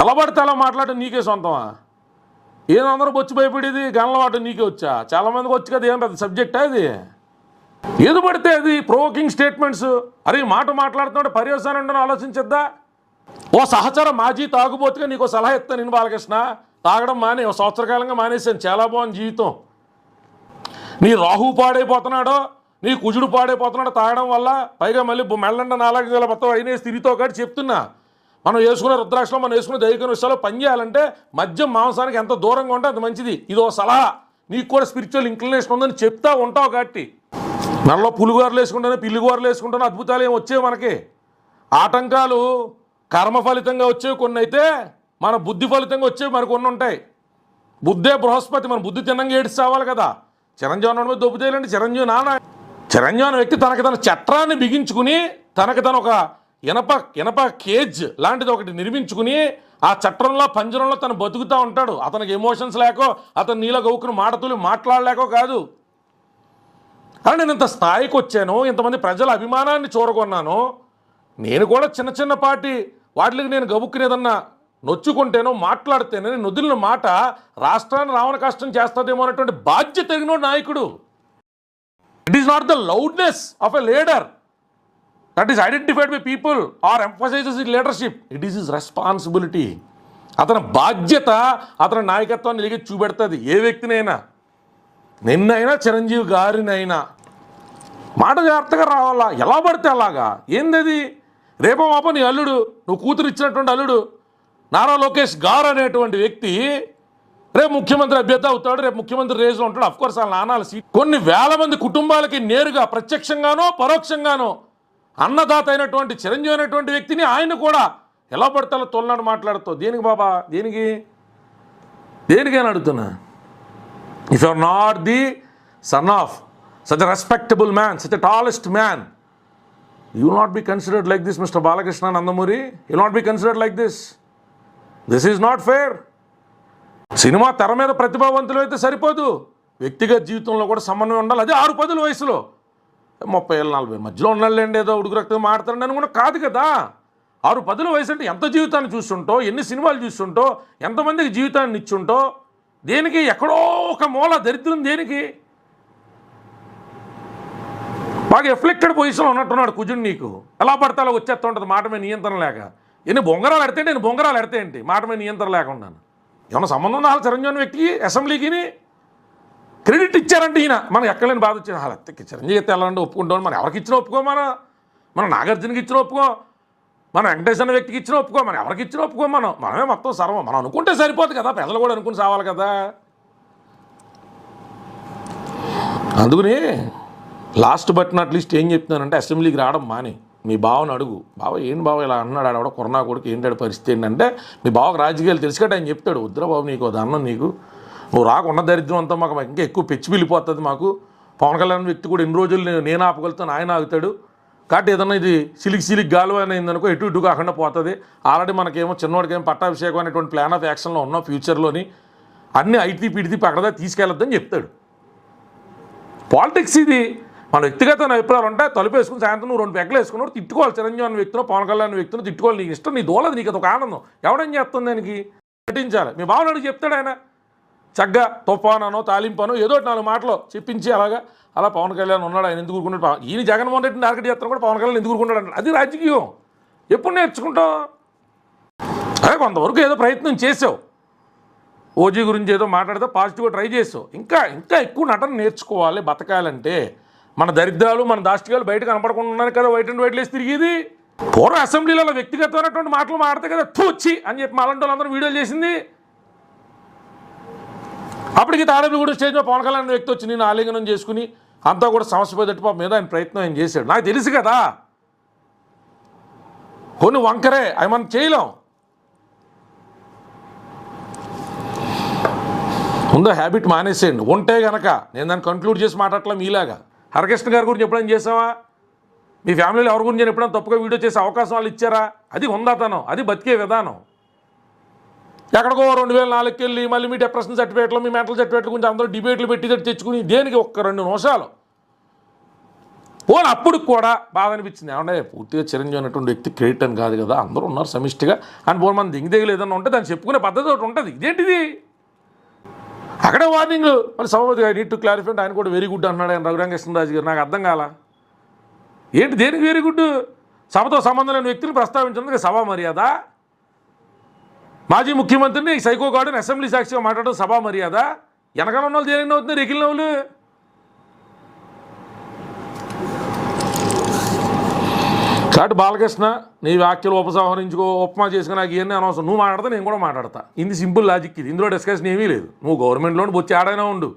ఎలా అలా మాట్లాడటం నీకే సొంతమా? ఏం అందరూ వచ్చి భయపడేది గనలవాట నీకే వచ్చా? చాలామందికి వచ్చి కదా ఏం పెద్ద సబ్జెక్టా అది ఏది పడితే అది ప్రోకింగ్ స్టేట్మెంట్స్ అరే మాట మాట్లాడుతున్నాడు పర్యవసానం ఉండని ఆలోచించద్దా? ఓ సహచర మాజీ తాగుబోతుగా నీకు సలహా ఇస్తాను నేను బాలకృష్ణ. తాగడం మానే ఓ సంవత్సర కాలంగా మానేశాను చాలా బాగుంది జీవితం. నీ రాహు పాడైపోతున్నాడో నీ కుజుడు పాడైపోతున్నాడో తాగడం వల్ల. పైగా మళ్ళీ మెల్లండ నాలుగు వేల మొత్తం అయినేసి తిరిగితో కాదు చెప్తున్నా. మనం వేసుకునే రుద్రాక్షలో మనం వేసుకునే దైవిక విషయాలు పని చేయాలంటే మద్యం మాంసానికి ఎంత దూరంగా ఉంటే అంత మంచిది. ఇది ఒక సలహా. నీకు కూడా స్పిరిచువల్ ఇంక్లినేషన్ ఉందని చెప్తా ఉంటావు కాబట్టి. మనలో పులిగోరలు వేసుకుంటాను పిల్లిగోరలు వేసుకుంటాను అద్భుతాలు ఏమి వచ్చేవి మనకి? ఆటంకాలు కర్మ ఫలితంగా వచ్చేవి కొన్ని అయితే మన బుద్ధి ఫలితంగా వచ్చేవి మరి కొన్ని ఉంటాయి. బుద్ధే బృహస్పతి మన బుద్ధి తిన్నంగా ఏడ్చి చావాలి కదా. చిరంజీవి అన్న దొబ్బు చేయాలండి చిరంజీవి నాన్న. చిరంజీవి అనే వ్యక్తి తనకి తన చట్రాన్ని బిగించుకుని తనకి తన ఒక ఇనప ఇనప కేజ్ లాంటిది ఒకటి నిర్మించుకుని ఆ చట్టంలో పంజరంలో తను బతుకుతూ ఉంటాడు. అతనికి ఎమోషన్స్ లేకో అతను నీలో గౌకుని మాటతులు మాట్లాడలేకో కాదు. అలా నేను ఇంత స్థాయికి వచ్చాను ఇంతమంది ప్రజల అభిమానాన్ని చూరగొన్నాను. నేను కూడా చిన్న చిన్న పాటి వాటికి నేను గబుక్కునేదన్నా నొచ్చుకుంటేనో మాట్లాడితేనే నేను వదిలిన మాట రాష్ట్రాన్ని రావణ కష్టం చేస్తుందేమో అనేటువంటి బాధ్యత తగిన నాయకుడు. It is not the loudness of a leader that is identified by people are emphasizes in leadership it is is responsibility అతని బాధ్యత అతని నాయకత్వాన్ని ఎలిగి చూపెడుతుంది. ఏ వ్యక్తినైనా నిన్నైనా చిరంజీవి గారినైనా. మాట జాగ్రత్తగా రావాలా? ఎలా పడితే అలాగా? ఏందది? రేపో మాప నీ అల్లుడు నువ్వు కూతురు ఇచ్చినటువంటి అల్లుడు నారా లోకేష్ గారు అనేటువంటి వ్యక్తి రేపు ముఖ్యమంత్రి అభ్యర్థి అవుతాడు రేపు ముఖ్యమంత్రి రేజ్లో ఉంటాడు. అఫ్కోర్స్ వాళ్ళ నానాల సీట్. కొన్ని వేల మంది కుటుంబాలకి నేరుగా ప్రత్యక్షంగానో పరోక్షంగానో అన్నదాత అయినటువంటి చిరంజీవి అనేటువంటి వ్యక్తిని ఆయన కూడా ఎలా పడతాలో తొలనాడు మాట్లాడుతావు? దేనికి బాబా? దేనికి? దేనికి అని అడుగుతున్నా? If are not the son of such respectable man such tallest man you not be considered like this mister Balakrishna Nandamuri you not be considered like this this is not fair cinema తెర మీద ప్రతిభావంతులు అయితే సరిపోదు. వ్యక్తిగత జీవితంలో కూడా సమన్వయం ఉండాలి. అదే ఆరు పదుల వయసులో. ముప్పై ఏళ్ళు నలభై మధ్యలో ఉన్నాళ్ళండి ఏదో ఉడుకు రక్తం మాడతాడు అని కూడా కాదు కదా. ఆరు పదుల వయసు అంటే ఎంత జీవితాన్ని చూస్తుంటో ఎన్ని సినిమాలు చూస్తుంటో ఎంతమందికి జీవితాన్ని ఇచ్చుంటో దేనికి ఎక్కడో ఒక మూల దరిద్రం దేనికి? బాగా ఎఫ్లెక్టెడ్ పొజిషన్లో ఉన్నట్టున్నాడు కుజుడు నీకు. ఎలా పడతాలో వచ్చేస్తుంటుంది వచ్చేస్తూ ఉంటుంది మాట మీద నియంత్రణ లేక. ఎన్ని బొంగరాలు ఎడితే నేను బొంగరాలు ఎడితే ఏంటి మాట మీద నియంత్రణ లేకుండా ఏమన్నా సంబంధం ఉందా చిరంజీవి వ్యక్తికి అసెంబ్లీకి క్రెడిట్ ఇచ్చారంటే ఈయన. మనకు ఎక్కడలేని బాధ వచ్చింది. అలా చిరంజీవి అయితే ఎలా ఒప్పుకుంటాం మనం ఎవరికి ఇచ్చినా ఒప్పుకో మన మనం నాగార్జునకి ఇచ్చిన ఒప్పుకో. మనం వెంకటేశ్వర వ్యక్తికి ఇచ్చిన ఒప్పుకో. మనం ఎవరికి ఇచ్చిన ఒప్పుకో. మనం మనమే మొత్తం సర్వం. మనం అనుకుంటే సరిపోదు కదా. ప్రజలు కూడా అనుకుని సావాలి కదా. అందుకని లాస్ట్ బట్ నాట్ లీస్ట్ ఏం చెప్తున్నానంటే అసెంబ్లీకి రావడం మాని. మీ బావని అడుగు. బావ ఏం బావ ఇలా అన్నాడు? ఆడ కొరనా కొడుకు ఏంటాడు పరిస్థితి ఏంటంటే మీ బావకు రాజకీయాలు తెలిసి ఆయన చెప్తాడు. వద్దురా బాబు నీకు దాన్నం నీకు. నువ్వు రాకుండా దరిద్రం అంతా మాకు ఇంకా ఎక్కువ పెచ్చి పిల్లిపోతుంది మాకు. పవన్ కళ్యాణ్ వ్యక్తి కూడా ఎన్ని రోజులు నేను- నేను ఆపగలుగుతాను ఆయన ఆగుతాడు. కాబట్టి ఏదన్నా ఇది సిలిక్ సిలిక్ గాలు అని అయిందనుకో ఎటు ఇటు కాకుండా పోతుంది. ఆల్రెడీ మనకేమో చిన్నవాడికేమో పట్టాభిషేకం అనేటువంటి ప్లాన్ ఆఫ్ యాక్షన్లో ఉన్నాం ఫ్యూచర్లోని అన్ని ఐటీ పిడితి పక్కదా తీసుకెళ్ళొద్దని చెప్తాడు. పాలిటిక్స్ ఇది. మన వ్యక్తిగత అభిప్రాయాలు ఉంటాయి. తలుపేసుకుని సాయంత్రం నువ్వు రెండు పెగ్గలు వేసుకున్నాడు తిట్టుకోవాలి చిరంజీవి అనే వ్యక్తిలో పవన్ కళ్యాణ్ అనే వ్యక్తిని తిట్టుకోవాలి నీకు ఇష్టం నీ దోలది నీకు అదొక ఆనందం. ఎవడేం చేస్తుంది దానికి? నటించాలి మీ బావనాడు చెప్తాడు ఆయన. చక్కగా తుఫానో తాలింపనో ఏదో నాలుగు మాటలు చెప్పించి అలాగా అలా పవన్ కళ్యాణ్ ఉన్నాడు ఆయన ఎందుకు కూరుకున్నాడు ఈయన జగన్మోహన్ రెడ్డిని టార్గెట్ చేస్తాను కూడా పవన్ కళ్యాణ్ ఎందుకు కూరుకున్నాడు అది రాజకీయం. ఎప్పుడు నేర్చుకుంటావు అదే కొంతవరకు ఏదో ప్రయత్నం చేసావు. ఓజీ గురించి ఏదో మాట్లాడితే పాజిటివ్గా ట్రై చేసావు. ఇంకా ఇంకా ఎక్కువ నటన నేర్చుకోవాలి బతకాలంటే. మన దరిద్రాలు మన దాష్టికాలు బయట కనపడకుండా ఉన్నాయి కదా వైట్ అండ్ వైట్ లేసి తిరిగేది. పూర్వం అసెంబ్లీలలో వ్యక్తిగతమైనటువంటి మాటలు మాడితే కదా తూచి అని చెప్పి మాలంటి వాళ్ళందరూ వీడియోలు చేసింది. అప్పటికి తాడేపల్లి కూడా స్టేజ్ మీద పవన్ కళ్యాణ్ వ్యక్తి వచ్చి నేను ఆలింగనం చేసుకుని అంతా కూడా సమస్య పోయేటట్టు పాప మీద ఆయన ప్రయత్నం ఆయన చేశాడు? నాకు తెలుసు కదా. కొన్ని వంకరే అవి మనం చేయలేం. ముందు హ్యాబిట్ మానేసేయండి. ఉంటే గనక నేను దాన్ని కంక్లూడ్ చేసి మాట్లాడట్లా మీలాగా. హరకృష్ణ గారి గురించి ఎప్పుడైనా చేసావా? మీ ఫ్యామిలీలో ఎవరి గురించి నేను ఎప్పుడైనా తప్పుగా వీడియో చేసే అవకాశం వాళ్ళు ఇచ్చారా? అది ఉందాతనం అది బతికే విధానం. ఎక్కడికో రెండు వేల నాలుగుకి వెళ్ళి మళ్ళీ మీ డిప్రెషన్ సర్టిఫికేట్లు మీ మెంటల్ సర్టిఫికేట్ గురించి అందరూ డిబేట్లు పెట్టి తెచ్చుకుని దేనికి ఒక్క రెండు నిమిషాలు? పోనీ అప్పుడు కూడా బాధ అనిపించింది. ఏమంటే పూర్తిగా చిరంజీవి అనేటువంటి వ్యక్తి క్రెడిట్ అని కాదు కదా అందరూ ఉన్నారు సమిష్టిగా. అని పోను మన దిగి దిగులు ఏదన్నా ఉంటే దాన్ని చెప్పుకునే పద్ధతి ఒకటి ఉంటుంది. ఇదేంటిది? అక్కడే వార్నింగ్ మరి సభాపతి గారు నీట్ టు క్లారిఫై ఆయన కూడా వెరీ గుడ్ అన్నాడు ఆయన రఘురామకృష్ణరాజు గారు. నాకు అర్థం కాల? ఏంటి దేనికి వెరీ గుడ్ సభతో సంబంధం లేని వ్యక్తిని ప్రస్తావించినందుకు సభా మర్యాద? మాజీ ముఖ్యమంత్రిని సైకో గార్డెన్ అసెంబ్లీ సాక్షిగా మాట్లాడడం సభా మర్యాద. వెనకాల ఉన్న వాళ్ళు దేనికి అవుతుంది రెకిలిన వాళ్ళు కాబట్టి బాలకృష్ణ నీ వ్యాఖ్యలు ఉపసంహరించుకో ఉపమా చేసుకుని నాకు ఇవన్నీ అనవసరం. నువ్వు మాట్లాడతా నేను కూడా మాట్లాడతా. ఇది సింపుల్ లాజిక్ ఇది. ఇందులో డిస్కషన్ ఏమీ లేదు. నువ్వు గవర్నమెంట్లోని బొచ్చి ఆడైనా ఉండు.